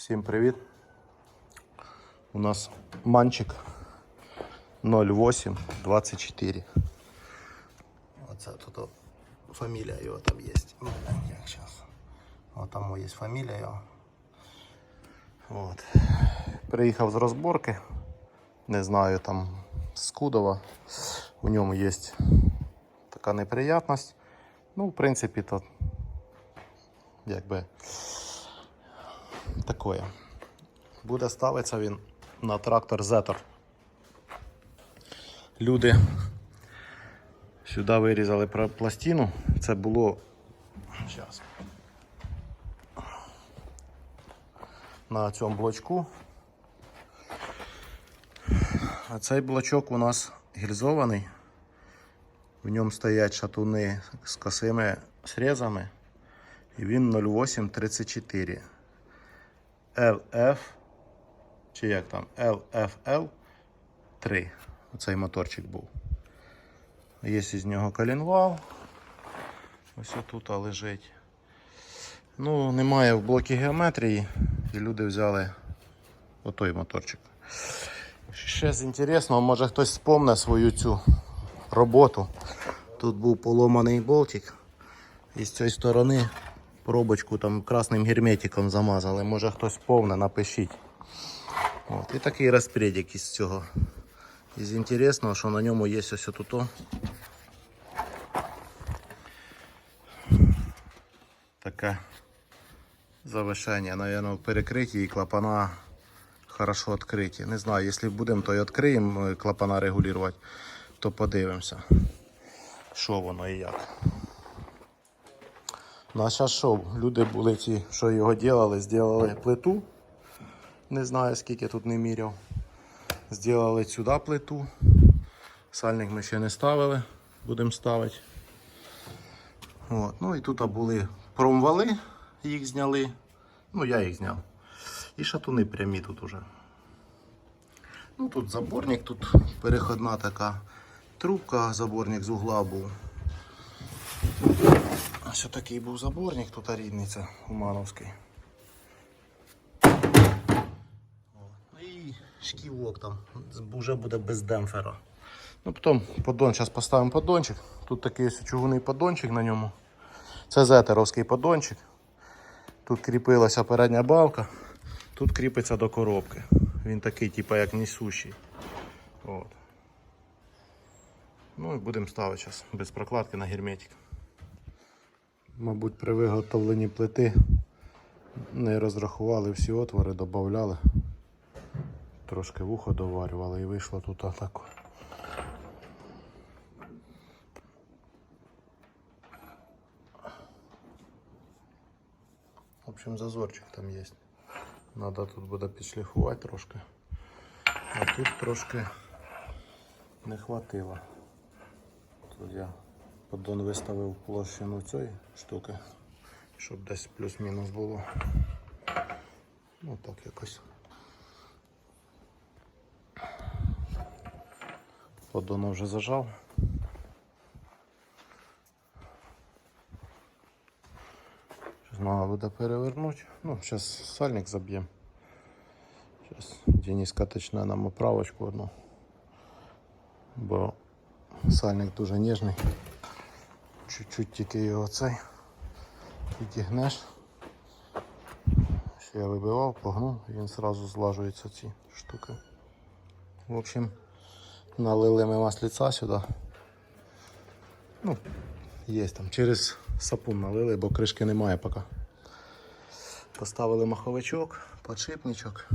Всім привіт. У нас манчик 0824. Оце тут о, фамілія його там є. Ну, як зараз. О, там є фамілія його. От. Приїхав з розборки. Не знаю, там з Кудова. У ньому є така неприятність. Ну, в принципі, то якби Такое. Буде ставитися він на трактор Зетор. Люди сюди вирізали пластину. Це було Щас. на цьому блочку. А цей блочок у нас гільзований. В ньому стоять шатуни з косими срезами. І він 0834. LF, чи як там, LFL 3. Оцей моторчик був. Є із нього колінвал. Ось тут лежить. Ну, немає в блокі геометрії. І люди взяли отой моторчик. Ще з інтересного, може хтось спомне свою цю роботу. Тут був поломаний болтик. І з цієї сторони пробочку там красним герметиком замазали. Може хтось повне, напишіть. От. І такий розпредік із цього. Із інтересного, що на ньому є ось тут. Таке завишення, наверное, в перекритті і клапана хорошо відкриті. Не знаю, якщо будемо, то і відкриємо е, клапана регулювати, то подивимося, що воно і як. Зараз що? Люди були ті, що його робили, зробили плиту. Не знаю скільки тут не міряв. Зробили сюди плиту. Сальник ми ще не ставили, будемо ставити. От. Ну і тут були промвали, їх зняли. Ну, я їх зняв. І шатуни прямі тут уже. Ну тут заборник, тут переходна така трубка, заборник з угла був. Ось такий був заборник, тут рідний це Умановський. І шківок там вже буде без демпфера. Ну потім поддон, зараз поставимо поддончик. Тут такий чугунний поддончик на ньому. Це зетеровський поддончик. Тут кріпилася передня балка, тут кріпиться до коробки. Він такий, типу, як несущий. От. Ну і будемо ставити зараз без прокладки на герметик. Мабуть, при виготовленні плити не розрахували всі отвори, додавали. Трошки вухо доварювали і вийшло тут отак. В общем, зазорчик там є. Надо тут буде підшліфувати трошки. А тут трошки не хватило. Тут я поддон виставив площину цієї штуки, щоб десь плюс-мінус було. Ну так якось. Поддон вже зажав. Треба буде перевернути. Ну, зараз сальник заб'ємо. Зараз Денис каточне нам оправочку одну. Бо сальник дуже ніжний. Чуть-чуть тільки його цей підігнеш. Ще я вибивав, погнув, він одразу злажується ці штуки. В общем, налили ми масліця сюди. Ну, є там, через сапун налили, бо кришки немає поки. Поставили маховичок, подшипничок,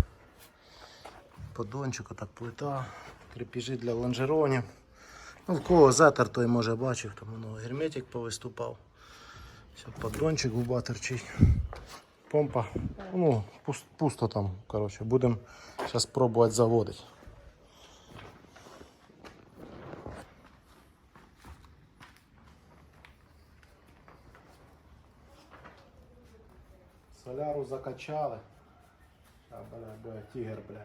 поддончик, отак плита, крепежі для лонжеронів. Ну, в кого затер, той може бачив, там воно герметик повиступав. Все, поддончик губа торчить. Помпа. Ну, пус- пусто там, коротше. Будемо зараз пробувати заводити. Соляру закачали. А, бля, бля, тигр, бля.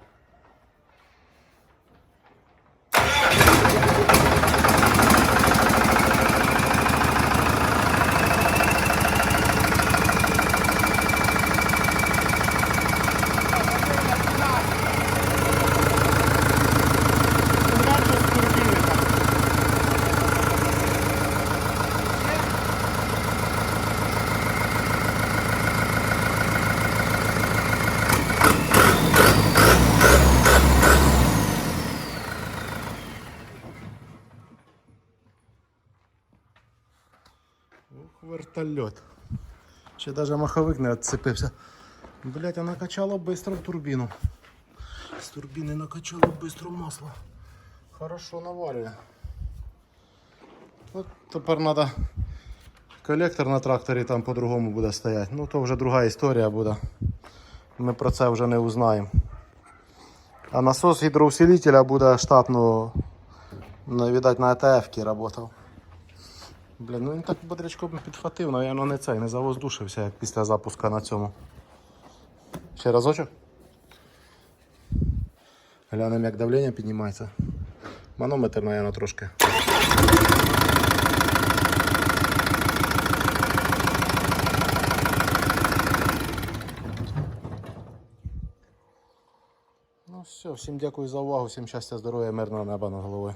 Вертольот. Ще навіть маховик не відцепився. Блять, а накачало быстро в турбіну. З турбіни накачало быстро масло. Хорошо наварює. От тепер треба колектор на тракторі там по-другому буде стояти. Ну то вже друга історія буде. Ми про це вже не узнаємо. А насос гідроусилителя буде штатно, ну, видать, на АТФ працював. Блін, ну він так бодрячком підхватив, навіть не цей, не завоздушився, як після запуска на цьому. Ще разочок. Глянемо, як давлення піднімається. Манометр, мабуть, трошки. Ну все, всім дякую за увагу, всім щастя, здоров'я, мирного неба над головою.